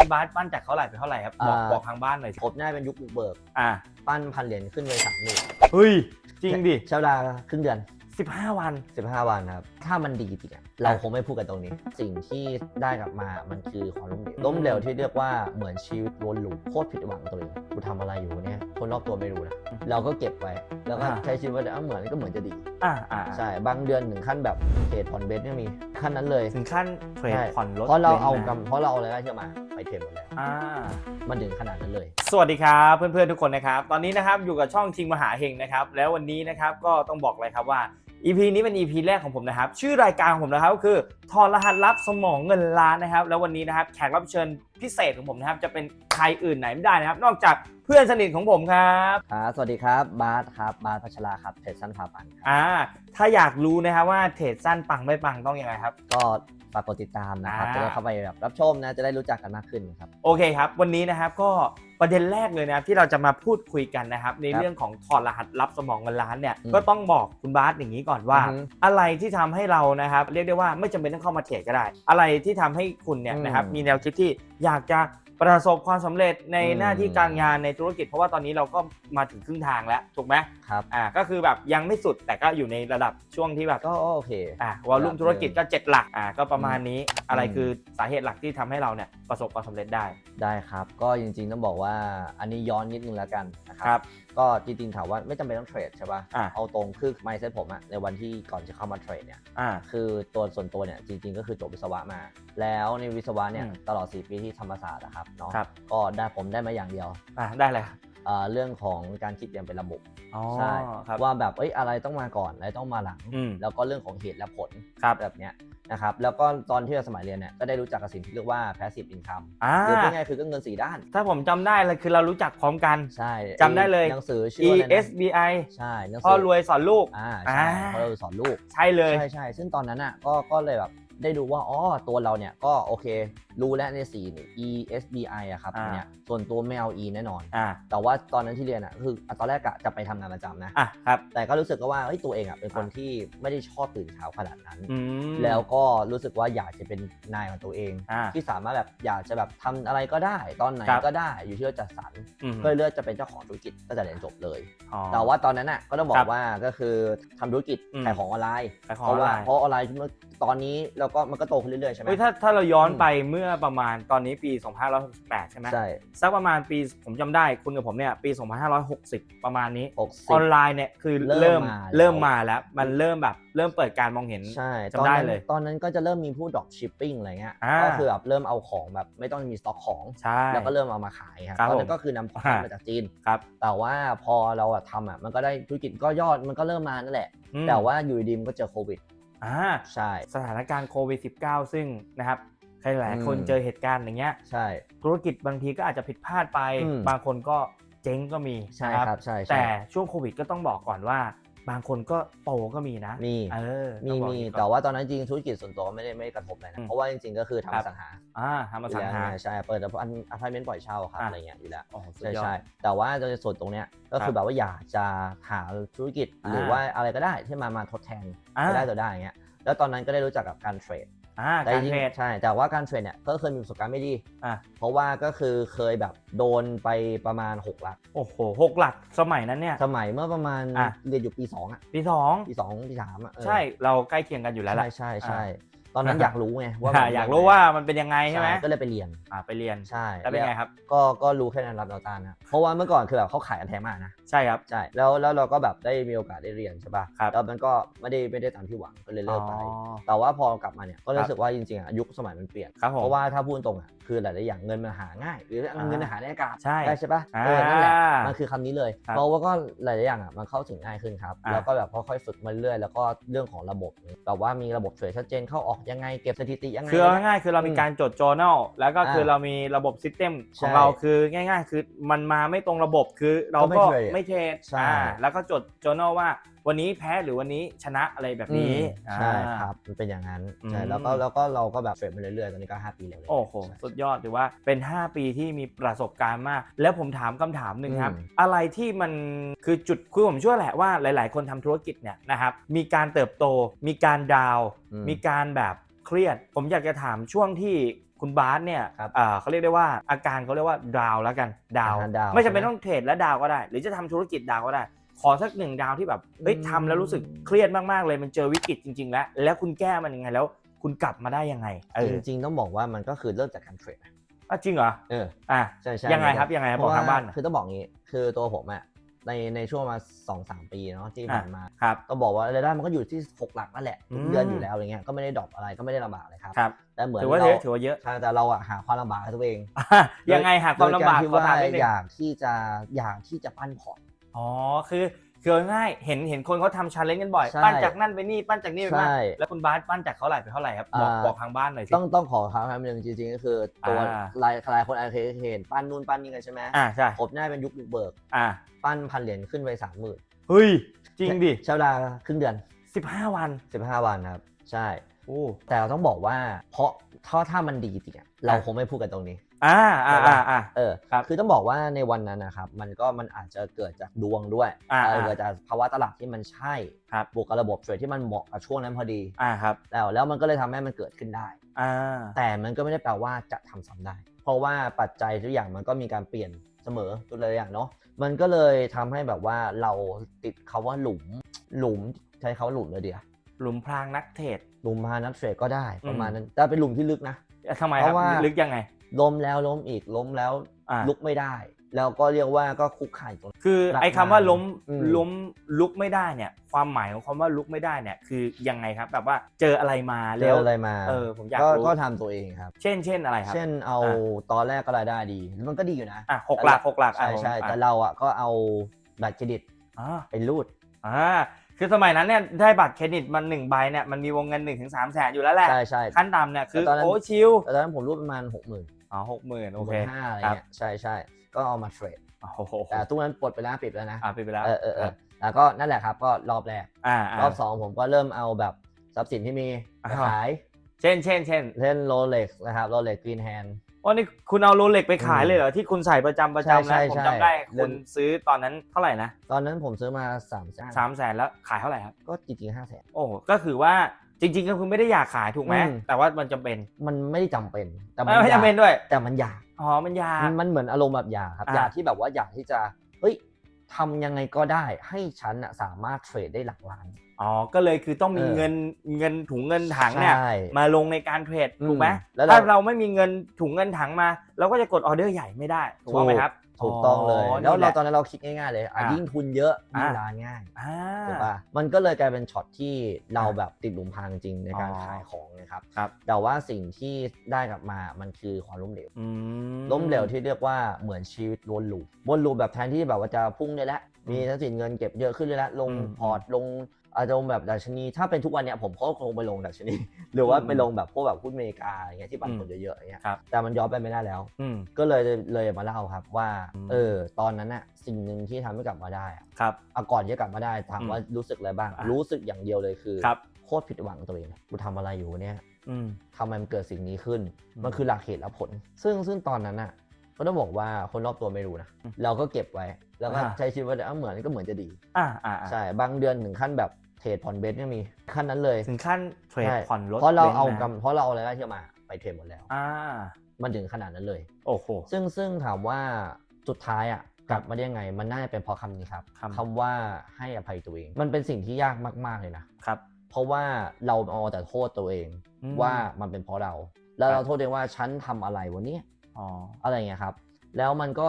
พี่บาสปั้นจากเท่าไหร่ไปเท่าไหร่ครับบอกอ่า บอกทางบ้านหน่อยสิผมน่าจะเป็นยุคบุกเบิก อ่าปั้นพันเหรียญขึ้นเลยสามหมื่นเฮ้ย จริงดิ ใช้เวลาครึ่งเดือน 15 วัน 15 วันครับ ถ้ามันดีจริงอะเราคงไม่พูดกันตรงนี้ สิ่งที่ได้กลับมามันคือความล้มเหลวล้มเหลวที่เรียกว่าเหมือนชีวิตวนลูปโคตรผิดหวังตัวเองกูทำอะไรอยู่เนี่ยคนรอบตัวไม่รู้นะเราก็เก็บไว้ แล้วก็อ่า ใช้ชีวิตว่าเอ้าเหมือนก็เหมือนจะดี อ่าอ่าใช่ บางเดือนถึงขั้นแบบเทรดผ่อนเบสเนี่ยมีขั้นนั้นเลย ถึงขั้นเทรดใช่ ผ่อนรถเพราะเราเอาลนนะกำเพราะเราเอาอะไรได้เชื่อมาไป เทรดหมดแล้วอ่ามันถึงขนาดนั้นเลย สวัสดีครับเพื่อนๆทุกคนนะครับตอนนี้นะครับอยู่กับช่องชิงมหาเฮงนะครับแล้ววันนี้นะครับก็ต้องบอกเลยครับว่า EP นี้เป็น EP แรกของผมนะครับ ชื่อรายการของผมนะครับก็คือถอดรหัสลับสมองเงินล้านนะครับ แล้ววันนี้นะครับแขกรับเชิญพิเศษของผมนะครับ จะเป็นใครอื่นไหนไม่ได้นะครับ นอกจากเพื่อนสนิทของผมครับครับสวัสดีครับบาสครับบาสพัชราครับเทรดสั้นพาปันครับอ่าถ้าอยากรู้นะครับว่าเทรดสั้นปังไม่ปังต้องยังไงครับ ก็ ฝากกดติดตามนะครับอ่า จะได้เข้าไปแบบรับชมนะจะได้รู้จักกันมากขึ้นครับ โอเคครับ วันนี้นะครับก็ประเด็นแรกเลยนะครับที่เราจะมาพูดคุยกันนะครับ ในครับเรื่องของถอดรหัสลับสมองเงินล้านเนี่ยอืมก็ต้องบอกคุณบาสอย่างนี้ก่อนว่า อือฮึอะไรที่ทำให้เรานะครับ เรียกได้ว่าไม่จำเป็นต้องเข้ามาเทรดก็ได้ อะไรที่ทำให้คุณเนี่ยอืมนะครับมีแนวคิดที่อยากจะ ประสบความสำเร็จในอืม หน้าที่การงานในธุรกิจ เพราะว่าตอนนี้เราก็มาถึงครึ่งทางแล้วถูกไหมครับอ่าก็คือแบบยังไม่สุดแต่ก็อยู่ในระดับช่วงที่แบบก็โอเค อ่าวอลลุ่มธุรกิจก็เจ็ดหลักอ่าก็ประมาณนี้อะไรอืมคือสาเหตุหลักที่ทำให้เราเนี่ยประสบความสำเร็จได้ได้ครับ ก็จริงๆต้องบอกว่าอันนี้ย้อนนิดนึงแล้วกันนะคครัรับก็จริงๆถามว่าไม่จำเป็นต้องเทรดใช่ป่ะ อะ เอาตรงคือไมเซ็ตผมอะในวันที่ก่อนจะเข้ามาเทรดเนี่ย อ่า คือตัวส่วนตัวเนี่ยจริงๆ ก็คือจบวิศวะมา แล้วในวิศวะเนี่ยอืม ตลอด 4 ปีที่ธรรมศาสตร์นะครับเนาะ ครับก็ได้ผมได้มาอย่างเดียว อ่าได้เลยครับเอ่อเรื่องของการคิดอย่างเป็นระบบอ๋อใช่ครับ ว่าแบบเอ้ยอะไรต้องมาก่อนอะไรต้องมาหลัง อืมแล้วก็เรื่องของเหตุและผลครับ แบบเนี้ยนะครับแล้วก็ตอนที่เราสมัยเรียนเนี่ยก็ได้รู้จักกับสิ่งที่เรียกว่า passive income อ่าหรือเป็นไงายๆคือก็เงินสีด้าน ถ้าผมจำได้เลยคือเรารู้จักพร้อมกัน ใช่จำได้เลย หนังสือชื่อว่าอะไรนะ ESBI ใช่หนังสืพ่อรวยสอนลูก อ่าใช่อ่าเพราะเราสอนลูก ใช่เลย ใช่ใช่ซึ่งตอนนั้นอะก็ก็เลยแบบ ได้ดูว่าอ๋อตัวเราเนี่ยก็โอเค รู้แล้วในสีนี่ ESBI อะครับอ่า เนี่ยส่วนตัวไม่เอา E แน่นอน อ่าแต่ว่าตอนนั้นที่เรียนอะคืออะตอนแรกอะจะไปทำงานประจำนะ อะครับแต่ก็รู้สึกว่าเฮ้ยตัวเองอะเป็นคนที่ไม่ได้ชอบตื่นเช้าขนาดนั้น อืมแล้วก็รู้สึกว่าอยากจะเป็นนายของตัวเอง อ่า ที่สามารถแบบอยากจะแบบทำอะไรก็ได้ ตอนไหนครับ ก็ได้อยู่ที่เราจัดสรรอืมก็เลยเลือกจะเป็นเจ้าของธุรกิจตั้งแต่เรียนจบเลย อ๋อ แต่ว่าตอนนั้นน่ะก็ต้องบอครักบว่าก็คือทำธุรกิจอืม ขายของออนไลน์ ขายของเพราะว่าออนไลน์เพราะออนไลน์เมื่อตอนนี้เราก็มันก็โตขึ้นเรื่อยๆใช่ไหมเฮ้ยถ้าถ้าเราย้อนอืมไปเมื่อประมาณตอนนี้ปี 2568 ใช่ไหมใช่สักประมาณปีผมจำได้คุณกับผมเนี่ยปี 2560 ประมาณนี้ หกอสิบอนไลน์เนี่ยคือเริ่เริ่มมมาแล้ว เริ่มมาแล้ว มันเริ่มแบบเริ่มเปิดการมองเห็น ใช่จำตอนได้นั้นเลยตอนนั้นก็จะเริ่มมีผู้ดรอปชิปปิ้งอะไรเงี้ยอ่า ก็คือแบบเริ่มเอาของแบบไม่ต้องมีสต็อกของ ใช่ แล้วก็เริ่มเอามาขายครับครับตอนนั้ผมนก็คือนำของอ่ามาจากจีน ครับแต่ว่าพอเราอะทำอะมันก็ได้ธุรกิจก็ยอดมันก็เริ่มมานั่นแหละ อืมแต่ว่าอยู่ดีๆมันก็เจอโควิด อ่าใช่ สถานการณ์โควิด -19 ซึ่งนะครับใครหลายคนอืมเจอเหตุการณ์อย่างเงี้ยใช่ ธุรกิจบางทีก็อาจจะผิดพลาดไปอืมบางคนก็เจ๊งก็มีใช่นะครับใช่ใช่แต่ช่วงโควิดก็ต้องบอกก่อนว่า บางคนก็โตก็มีนะมีเออมีต้องบอกมีอย่างนี้ก่อนแต่ว่าตอนนั้นจริงธุรกิจส่วนตัวไม่ได้ไม่ได้กระทบเลยอืนะมเพราะว่าจริงๆก็คือครับทำอสังหาอ่าทำมาสังหาใช่เปิดอันอพาร์ตเมนต์ปล่อยเช่าครับอะอะไรเงี้ยอยู่แล้วโอ้โหสุดใช่ยอดใช่แต่ว่าในส่วนตรงเนี้ยก็คืครัอบแบบว่าอยากจะหาธุรกิจหรืออ่าว่าอะไรก็ได้ที่มามาทดแทนอ่าก็ได้ตัวได้อย่างเงี้ยแล้วตอนนั้นก็ได้รู้จักกับการเทรด อ่าแต่กาจรริงเทรด ๆใช่แต่ว่าการเทรดเนี่ยก็เคยมีประสบการณ์ไม่ดีอะ เพราะว่าก็คือเคยแบบโดนไปประมาณ6หลัก โอ้โหหกหลักสมัยนั้นเนี่ย สมัยเมื่อประมาณอะ เรียนอยู่ปี2อะปีสองปี2ปี3อะเออใช่เราใกล้เคียงกันอยู่แล้วแหใช่ละใช่ใช่อ่า ตอนนั้นอยากรู้ไงว่าอ่ามันอยากรู้ว่ามันเป็นยังไงใช่ไหมก็เลยไปเรียนอ่าไปเรียนใช่แล้วเป็นไงครับ ก็ก็รู้แค่นั้นรับดาวตานนะเพราะว่าเมื่อก่อนคือแบบเขาขายกันแพงมากนะใช่ครับใช่แล้วแล้วเราก็แบบได้มีโอกาสได้เรียนใช่ป่ะครับแล้วมันก็ไม่ได้ไม่ได้ตามที่หวังก็เลยเลิกไปอ๋อแต่ว่าพอกลับมาเนี่ยก็ครัรู้บสึกว่าจริงๆอะยุคสมัยมันเปลี่ยนครับผมเพราะว่าถ้าพูดตรงอะคือหลายๆอย่างเงินมันหาง่าย หรืออ่าเงินมันหาในอากาศใช่ได้ใช่ป่ะอ่าเออนั่นแหละมันคือคำนี้เลยครับเพราะว่าก็หลายๆอย่างอะมันเข้าถึงง่ายขึ้นครับอ่าแล้วก็แบบค่อยๆฝึกมาเรื่อยแล้วก็เรื่องของระบบแบบว่ามีระบบเทรดชัดเจนเข้าออกยังไงเก็บสถิติยังไง คือเอาง่ายๆคือเรามีการจด journal แล้วก็คืออ่าเรามีระบบซิสเต็มของใช่เราคือง่าย ๆ คือมันมาไม่ตรงระบบคือเราก็ไม่ก็เทรดไม่เทรดใช่ อ่าแล้วก็จด journal ว่าวันนี้แพ้หรือวันนี้ชนะอะไรแบบนี้อืมใช่อ่า ครับมันเป็นอย่างนั้นใช่อืม แล้วก็แล้วก็เราก็แบบเทรดมาเรื่อยๆตอนนี้ก็ 5 ปีแล้วโอ้โห สุดยอดถือว่าเป็น 5 ปีที่มีประสบการณ์มาก แล้วผมถามคำถามหนึ่งครับ อืม อะไรที่มันคือจุดคือผมเชื่อแหละว่าหลาย ๆ คนทำธุรกิจเนี่ยนะครับ มีการเติบโต มีการดาวน์อืม มีการแบบเครียด ผมอยากจะถามช่วงที่คุณบาสเนี่ยครับอ่าเขาเรียกได้ว่าอาการเขาเรียกว่าดาวแล้วกันดาวอ่าดาวไม่จำเป็นใช่ไหม ต้องเทรดและดาวก็ได้ หรือจะทำธุรกิจดาวก็ได้ ขอสักหนึ่งดาวที่แบบเฮ้ยอืมทำแล้วรู้สึกเครียดมากๆเลยมันเจอวิกฤตจริง ๆ แล้ว แล้วคุณแก้มันยังไงแล้ว คุณกลับมาได้ยังไงเออจริงๆต้องบอกว่ามันก็คือเริ่มจากการเทรดนะอะจริงเหรอเอออะใช่ใช่ยังไงครับยังไงครับเพบอกระว่ทางบ้านหน่อยคือต้องบอกงี้ คือตัวผมอะในในช่วงมาสองสามปีเนาะที่ผ่านมาครับต้องบอกว่ารายได้มันก็อยู่ที่หกหลักนั่นแหละทุกอืมเดือนอยู่แล้วอะไรเงี้ยก็ไม่ได้ดรอปอะไรก็ไม่ได้ลำบากเลยครับครับแต่เหมือนถือว่าเราเยอะถือว่าเยอะใช่แต่เราอะหาความลำบากให้ตัวเอง อะยังไงหาความลำบากโดยรที่ขอว่าถามนิดนึง อยากที่จะอยากที่จะปั้นพอร์ต อ๋อคือคือง่ายเห็นเห็นคนเขาทำชาเลนจ์กันบ่อย ใช่ปั้นจากนั่นไปนี่ปั้นจากนี่ไปนั่นใช่แล้วคุณบาสปั้นจากเท่าไหร่ไปเท่าไหร่ครับบอกอ่า บอกทางบ้านหน่อยสิ ต้องต้องขอคำคำหนึ่งจริงๆ ก็คือตัวอ่าหลายหลายคนอาจจะเคยเห็นปั้นนู่นปั้นนี่กันใช่ไหมอ่าใช่ผมน่าเป็นยุคบุกเบิก อ่าปั้นพันเหรียญขึ้นไปสามหมื่นเฮ้ยจริงดิใช้เวลาครึ่งเดือนสิบห้าวัน 15 วันครับ ใช่โอ้ แต่เราต้องบอกว่า เพราะถ้าถ้ามันดีจริงอะเราคงไม่พูดกันตรงนี้ อ่าอ่าอ่าอ่า เออครับคือต้องบอกว่าในวันนั้นนะครับ มันก็มันอาจจะเกิดจากดวงด้วยอ่าเอออ่าเกิดจากภาวะตลาดที่มันใช่ครับบวกกับระบบเทรดที่มันเหมาะกับช่วงนั้นพอดีอ่าครับแล้วแล้วมันก็เลยทำให้มันเกิดขึ้นได้อ่าแต่มันก็ไม่ได้แปลว่าจะทำซ้ำได้ เพราะว่าปัจจัยทุกอย่างมันก็มีการเปลี่ยนเสมอตัวเลยอย่างเนาะมันก็เลยทำให้แบบว่าเราติดคาว่าหลุมหลุมใช้คาว่าหลุมเลยเดียวหลุมพรางนักเทรด หลุมพานักเทรดก็ได้ประมาณอืมนั้นแต่เป็นหลุมที่ลึกนะ ทำไมคเพรับราะว่า ลึกยังไง ล้มแล้วล้มอีกล้มแล้วอ่า ลุกไม่ได้ แล้วก็เรียกว่าก็คุกคานตรงคือหลักไอ้คำว่าล้มอืม ล้มลุกไม่ได้เนี่ย ความหมายของคำว่าลุกไม่ได้เนี่ยคือยังไงครับ แบบว่าเจออะไรมาเจแล้อวอะไรมาเออผมอยากก็รู้ก็ทำตัวเองครับ เช่นเช่นอะไรครับ เช่นเอาอ่ ตอนแรกก็รายได้ดี มันก็ดีอยู่นะอะหกหลักหกหลักใช่ใช่อะแต่เราอะก็เอาบัตรเครดิตอ่าไปรูด อ่า คือสมัยนั้นเนี่ยได้บัตรเครดิตมันหนึ่งใบเนี่ยมันมีวงเงินหนึ่งถึงสามแสนอยู่แล้วแหละใช่ใช่ขั้นต่ำเนี่ยคือแต่ตอนนั้นโอ้ชิลแต่ตอนนั้นผมรูดประมาณหกหมื่นอ๋อหกหมื่นหโอกหเคมื่นห้าอะไรครับเงี้ยใช่ใช่ก็เอามาเทรดโอ้โหแต่ตู้นั้นปลดไปแล้วปิดแล้วนะอ่าไปไปแล้วเออเออเออแล้วก็นั่นแหละครับก็รอบแรกอ่ารอบสองผมก็เริ่มเอาแบบทรัพย์สินที่มีไปอ่าขาย เช่นเช่นเช่นเช่นโรเล็กนะครับโรเล็กกรีนแฮน อ๋อนี่คุณเอาโรเล็กไปขายอืมเลยเหรอที่คุณใส่ประจำประจำใช่นะใช่ผมใช่จำได้เรื่คุอง ณซื้อตอนนั้นเท่าไหร่นะตอนนั้นผมซื้อมา3ามแสนสามแสนแล้วขายเท่าไหร่ครับ ก็จริงๆห้าแสน โอ้ก็คือว่าจริง ๆ ก็คือไม่ได้อยากขายถูกไหมอืม แต่ว่ามันจำเป็นมันไม่ได้จำเป็นแต่มันไม่ไม่อยากจำเป็นด้วยแต่มันอยาก อ๋อมันอยาก มันมันเหมือนอารมณ์แบบอยากครับอ่าอยากที่แบบว่าอยากที่จะเฮ้ยทำยังไงก็ได้ให้ฉันอะสามารถเทรดได้หลักล้าน อ๋อ ก็เลยคือต้องมีเออเงินเงินถุงเงินถังเนี่ยใช่มาลงในการเทรดอืมถูกไหมแล้วเราถ้าเราไม่มีเงินถุงเงินถังมา เราก็จะกดออเดอร์ใหญ่ไม่ได้ถูกต้องไหมครับถูกต้องเลย แล้วนี่หเราละตอนนั้นเราคิดง่ายๆเลยอะอ่ายิ่ยิ่งทุนเยอะยิ่งอ่าร้านง่ายอ่า ถูกป่ะมันก็เลยกลายเป็นช็อตที่เราอ่าแบบติดหลุมพรางจริงในการอ๋อขายของนะครับครับ แต่ว่าสิ่งที่ได้กลับมามันคือความล้มเหลว อืมล้มเหลวที่เรียกว่าเหมือนชีวิตวนลูปวนลูปแบบแทนที่แบบว่าจะพุ่งได้แล้วมีทรัพย์สินเงินเก็บเยอะขึ้นเลยแล้วลงอืมพอร์ตลง อาจจะลงแบบดัชนี ถ้าเป็นทุกวันเนี้ยผมก็คงไปลงดัชนี หรือว่าอืมไปลงแบบพวกแบบหุ้นอเมริกาอะไรเงี้ยที่ปันผลเยอะๆอย่างเงี้ยครับ แต่มันย้อนไปไม่ได้แล้ว อืมก็เลยเลยมาเล่าครับว่าอืมเออตอนนั้นอะสิ่งหนึ่งที่ทำให้กลับมาได้อะครับเอาก่อนที่จะกลับมาได้ถามอืมว่ารู้สึกอะไรบ้าง อะ รู้สึกอย่างเดียวเลยคือครับ โคตรผิดหวังตัวเองกูทำอะไรอยู่เนี่ย อืม ทำไมมันเกิดสิ่งนี้ขึ้น อืมมันคือหลักเหตุและผล ซึ่งซึ่งตอนนั้นอะก็ต้องบอกว่าคนรอบตัวไม่รู้นะ เราก็เก็บไว้ แล้วก็อ่า ใช้ชีวิตว่าเอ้าเหมือนก็เหมือนจะดี อ่าอ่าอ่าใช่ บางเดือนถึงขั้นแบบ เทรดผ่อนเบสก็มีขั้นนั้นเลยถึงขั้นเทรดใช่ผ่อนรถเพราะเราบนซ์เอานะกำเพราะเราเอารายได้ที่มาไปเทรดหมดแล้ว อ่ามันถึงขนาดนั้นเลย โอ้โห ซึ่งซึ่งถามว่าสุดท้ายอะกลับมาได้ยังไง มันน่าจะเป็นเพราะคำนี้ครับคำว่าให้อภัยตัวเอง มันเป็นสิ่งที่ยากมาก ๆ เลยนะ ครับ เพราะว่าเราเอาแต่โทษตัวเองอืมว่ามันเป็นเพราะเรา แล้วครับ เราโทษตัวเองว่าฉันทำอะไรวันนี้อ๋ออะไรเงี้ยครับ แล้วมันก็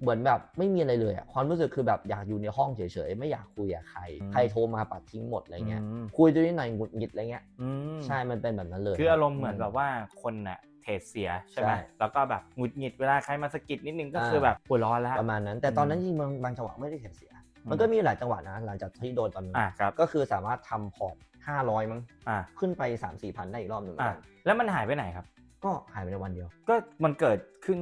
เหมือนแบบไม่มีอะไรเลยอะความรู้สึกคือแบบอยากอยู่ในห้องเฉยๆ ไม่อยากคุยกับใครอืมใครโทรมาปัดทิ้งหมดอะไรเงี้ยอืมคุยด้วยนิดหน่อยหงุดหงิดอะไรเงี้ยอืมใช่ มันเป็นแบบนั้นเลย คืออารมณ์เหมือนแบบว่าคนน่ะเทรดเสียใช่ไหมใช่แล้วก็แบบหงุดหงิดเวลาใครมาสะกิดนิดนึงก็อ่าคือแบบหัวร้อนแล้วประมาณนั้น แต่ตอนนั้นอืมจริงๆบางบางจังหวะไม่ได้เสียเสียอืมมันก็มีหลายจังหวะนะหลังจากที่โดนตอนนั้นอ่าครับก็คือสามารถทำพอร์ต500มั้งอ่าขึ้นไป3 4พันได้อีกรอบหนึ่งเหมืออ่านกันแล้วมันหายไปไหนครับ ก็หายไปในวันเดียว ก็มันเกิดขึ้น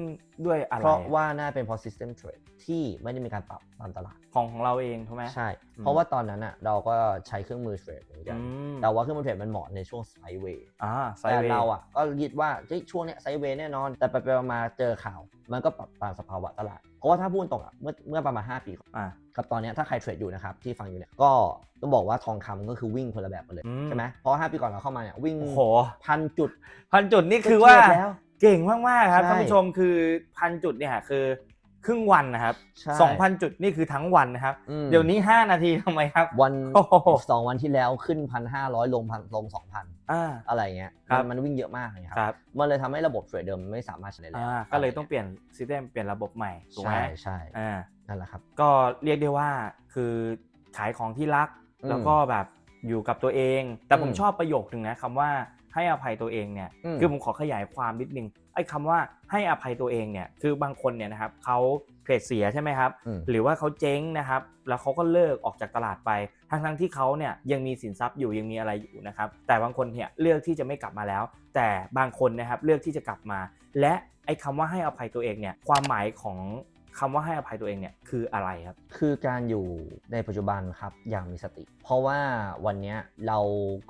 ด้วยอะไรเพราะว่าน่าเป็นเพราะ system trade ที่ไม่ได้มีการปรับตามตลาด ของของเราเองถูกไหมใช่อืมเพราะว่าตอนนั้นอะเราก็ใช้เครื่องมือเทรดเหมือนกันอืมแต่ว่าเครื่องมือเทรดมันเหมาะในช่วงไซด์เวย์อ่าไซแต่ด์เวย์เราอะก็คิดว่าเฮ้ยช่วงเนี้ยไซด์เวย์แน่นอน แต่ไปไปมาๆเจอข่าว มันก็ปรับตามสภาวะตลาด เพราะว่าถ้าพูดตรงอะเมื่อเมื่อประมาณ 5 ปีก่อนอ่ากับตอนเนี้ยถ้าใครเทรดอยู่นะครับที่ฟังอยู่เนี่ยก็ต้องบอกว่าทองคำก็คือวิ่งคนละแบบกันเลยอืม ใช่ไหมเพราะว่า5ปีก่อนเราเข้ามาเนี่ยวิ่งโอ้โห พันจุดพันจุดนี่คือว่าก็เทียบแล้ว เก่งมากๆครับใช่ ท่านผู้ชมคือพันจุดเนี่ยคือครึ่งวันนะครับใช่สองพันจุดนี่คือทั้งวันนะครับ อืมเดี๋ยวนี้ 5 นาทีทำไมครับวันโอ้โห สองวันที่แล้วขึ้นพันห้าร้อยลงพันลงสองพัน อ่า อะไรเงี้ยครับ มันมันวิ่งเยอะมากเลยคครัรับมันเลยทำให้ระบบเทรดเดิมไม่สามารถใช้ได้แล้วอ่าก็เลยต้องเปลี่ยนซิสเต็มเปลี่ยนระบบใหม่ถูกไหมใช่ใช่อ่านั่นแหละครับ ก็เรียกได้ว่าคือขายของที่รัก อืมแล้วก็แบบอยู่กับตัวเอง แต่ผมอืม ชอบประโยคนึงนะคำว่า ให้อภัยตัวเองเนี่ยอืมคือผมขอขยายความนิดนึงไอ้คำว่าให้อภัยตัวเองเนี่ยคือบางคนเนี่ยนะครับเขาเทรดเสียใช่ไหมครับอืมหรือว่าเขาเจ๊งนะครับ แล้วเขาก็เลิกออกจากตลาดไป ทั้งทั้งๆที่เขาเนี่ยยังมีสินทรัพย์อยู่ยังมีอะไรอยู่นะครับ แต่บางคนเนี่ยเลือกที่จะไม่กลับมาแล้ว แต่บางคนนะครับเลือกที่จะกลับมา และไอ้คำว่าให้อภัยตัวเองเนี่ยความหมายของ คำว่าให้อภัยตัวเองเนี่ยคืออะไรครับ คือการอยู่ในปัจจุบันครับอย่างมีสติ เพราะว่าวันเนี้ยเรา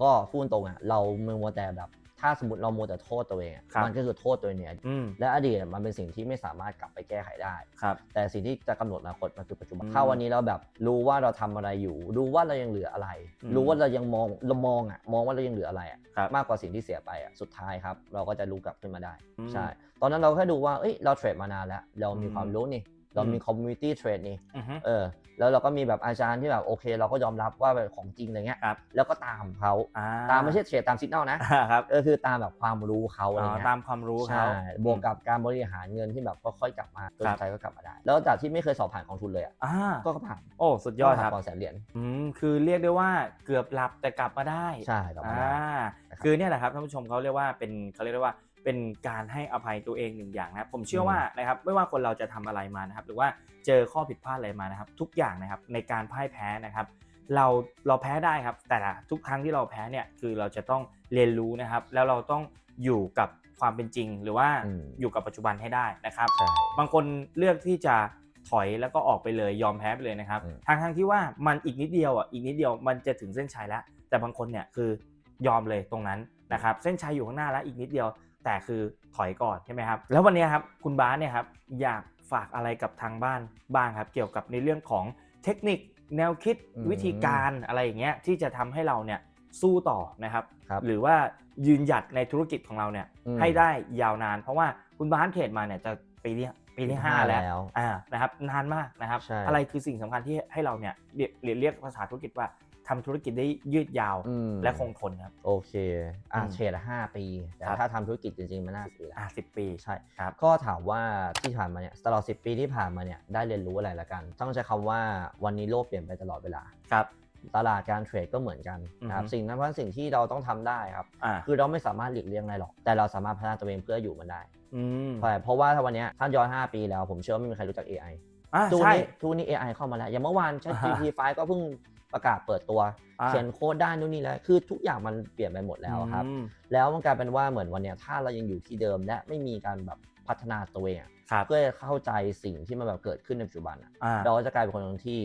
ก็พูดตรงอะเรามัวแต่แบบถ้าสมมติเรามัวแต่โทษตัวเองอะครับ มันก็คือโทษตัวเองเนี่ยอืม และอดีตมันเป็นสิ่งที่ไม่สามารถกลับไปแก้ไขได้ ครับ แต่สิ่งที่จะกำหนดอนาคตมันคือปัจจุบันอืมถ้าวันนี้เราแบบรู้ว่าเราทำอะไรอยู่ รู้ว่าเรายังเหลืออะไร อืมรู้ว่าเรายังมองเรามองอะมองว่าเรายังเหลืออะไรอะครับ มากกว่าสิ่งที่เสียไปอะสุดท้ายครับ เราก็จะรู้กลับขึ้นมาได้ อืม ใช่ ตอนนั้นเราแค่ดูว่า เอ้ย เราเทรดมานานแล้ว เรามีอืมความรู้นี่ เรามีอืมคอมมูนิตี้เทรดนี่อือฮึเออแล้วเราก็มีแบบอาจารย์ที่แบบโอเค เราก็ยอมรับว่าเป็นของจริงอะไรเงี้ยครับแล้วก็ตามเขาอ่าตามไม่ใช่เทรดตามสิกแนลนะอ่าครับเออคือตามแบบความรู้เขาอะไรอ๋อเงี้ยตามความรู้ใช่เขาบวกกับการบริหารเงินที่แบบก็ค่อยกลับมาจนครับสุดท้ายก็กลับมาได้ แล้วจากที่ไม่เคยสอบผ่านกองทุนเลยอะอ่าก็ผ่านโอ้สุดยอดครับก่อนแสนเหรียญอืมคือเรียกได้ว่าเกือบหลับแต่กลับมาได้ใช่กลับมาอ่าได้นะครับคือเนี่ยแหละครับท่านผู้ชมเขาเรียกว่าเป็นเขาเรียกได้ว่า เป็นการให้อภัยตัวเองหนึ่งอย่างนะครับผมเชื่อว่านะครับไม่ว่าคนเราจะทำอะไรมานะครับหรือว่าเจอข้อผิดพลาดอะไรมานะครับ ทุกอย่างนะครับในการพ่ายแพ้นะครับเราเราแพ้ได้ครับ แต่ทุกครั้งที่เราแพ้เนี่ยคือเราจะต้องเรียนรู้นะครับ แล้วเราต้องอยู่กับความเป็นจริง หรือว่าอืมอยู่กับปัจจุบันให้ได้นะครับใช่บางคนเลือกที่จะถอยแล้วก็ออกไปเลยยอมแพ้ไปเลยนะครับอืมทางทางๆที่ว่ามันอีกนิดเดียวอะอีกนิดเดียวมันจะถึงเส้นชัยแล้ว แต่บางคนเนี่ยคือยอมเลยตรงนั้นนะครับ เส้นชัยอยู่ข้างหน้าแล้วอีกนิดเดียว แต่คือถอยก่อนใช่ไหมครับ แล้ววันนี้ครับคุณบาสเนี่ยครับอยากฝากอะไรกับทางบ้านบ้างครับ เกี่ยวกับในเรื่องของเทคนิคแนวคิดอืมวิธีการอะไรอย่างเงี้ยที่จะทำให้เราเนี่ยสู้ต่อนะครับครับหรือว่ายืนหยัดในธุรกิจของเราเนี่ยอืมให้ได้ยาวนาน เพราะว่าคุณบาสเทรดมาเนี่ยจะปีที่ปีที่ห้าห้าแล้วแล้วอ่านะครับนานมากนะครับใช่อะไรคือสิ่งสำคัญที่ให้เราเนี่ยเรียกเรียกเรียกภาษาธุรกิจว่า ทำธุรกิจได้ยืดยาวอืมและคงทนครับ โอเคอะอืมเทรดละห้าปี แต่ครับ ถ้าทำธุรกิจจริงๆ มันน่าสิละอ่าสิบปี ใช่ ครับ ก็ถามว่าที่ผ่านมาเนี่ยตลอด 10 ปีที่ผ่านมาเนี่ยได้เรียนรู้อะไรละกัน ต้องใช้คำว่าวันนี้โลกเปลี่ยนไปตลอดเวลา ครับ ตลาดการเทรดก็เหมือนกันนะครับอือฮึ สิ่งนั้นเพราะสิ่งที่เราต้องทำได้ครับ อ่าคือเราไม่สามารถหลีกเลี่ยงอะไรหรอก แต่เราสามารถพัฒนาตัวเองเพื่ออยู่มันได้อืมเพราะเพราะว่าถ้าวันเนี้ยถ้าย้อน 5 ปีแล้วผมเชื่อว่าไม่มีใครรู้จัก AI อ่าทุกวันใช่ นี้ทุกวันนี้ AI เข้ามาแล้ว อย่างเมื่อวาน ChatGPT 5ก็เพิ่ง ประกาศเปิดตัว อ่า เขียนโค้ดได้นู่นนี่แล้วคือทุกอย่างมันเปลี่ยนไปหมดแล้วครับ อืมแล้วมันกลายเป็นว่าเหมือนวันเนี้ยถ้าเรายังอยู่ที่เดิมและไม่มีการแบบพัฒนาตัวเองอะครับเพื่อเข้าใจสิ่งที่มันแบบเกิดขึ้นในปัจจุบันอะอ่าเราก็จะกลายเป็นคนที่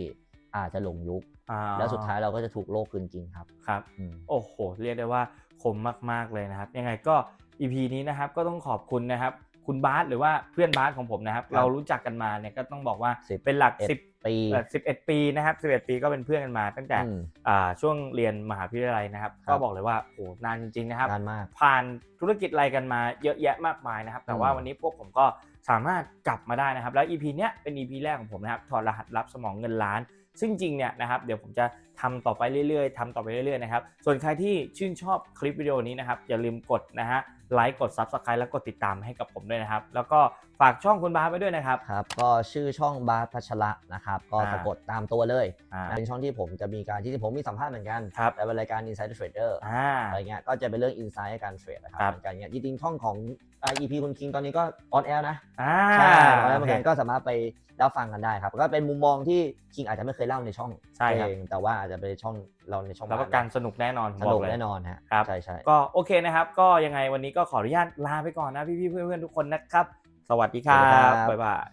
อาจจะหลงยุค อ่าแล้วสุดท้ายเราก็จะถูกโลกกลืนกินครับครับ อืม โอ้โห เรียกได้ว่าคมมาก ๆ เลยนะครับ ยังไงก็ EP นี้นะครับ ก็ต้องขอบคุณนะครับ คุณบาสหรือว่าเพื่อนบาสของผมนะครับ ครับเรารู้จักกันมาเนี่ยก็ต้องบอกว่าสิบเป็นหลัก เอ็ด 10 ปีเอ่อ11ปีนะครับ11ปีก็เป็นเพื่อนกันมา ตั้งแต่อืมอ่าช่วงเรียนมหาวิทยาลัยนะครับครับก็บอกเลยว่าโอ้โหนานจริงๆนะครับนานมากผ่านธุรกิจอะไรกันมาเยอะแยะมากมายนะครับ แต่ว่าอืมวันนี้พวกผมก็สามารถกลับมาได้นะครับ แล้ว EP เนี้ยเป็น EP แรกของผมนะครับถอดรหัสลับสมองเงินล้าน ซึ่งจริงเนี่ยนะครับเดี๋ยวผมจะทำต่อไปเรื่อยๆทำต่อไปเรื่อยๆนะครับส่วนใครที่ชื่นชอบคลิปวิดีโอนี้นะครับอย่าลืมกดนะฮะไลค์กด Subscribe แล้วกดติดตามให้กับผมด้วยนะครับ แล้วก็ ฝากช่องคุณบาสไว้ด้วยนะครับ ครับก็ชื่อช่องบาสพัชระนะครับก็อ่า สะกดตามตัวเลยอ่า เป็นช่องที่ผมจะมีการที่ผมมีสัมภาษณ์เหมือนกันครับ แต่เป็นรายการ Inside Trader อ่า อะไรเงี้ยก็จะเป็นเรื่อง Insight ให้การเทรดนะครัครับเหมือนกันเงี้ยจริงๆช่องของอ่า EP คุณคิงตอนนี้ก็ on air นะอ่าใช่แล้วเหมือนโอกันเคก็สามารถไปรับฟังกันได้ครับก็เป็นมุมมองที่คิงอาจจะไม่เคยเล่าในช่องใช่ครับ เองแต่ว่าอาจจะเป็นช่องเราในช่องแล้วก็บ้นการสนุกแน่นอนผมสบนุอกเลย แน่นอนฮะครับ ใช่ใช่ ก็โอเคนะครับ ก็ยังไงวันนี้ก็ขออนุญาตลาไปก่อนนะพี่ๆเพื่อนๆทุกคนนะครับ สวัสดีครับ บ๊ายบาย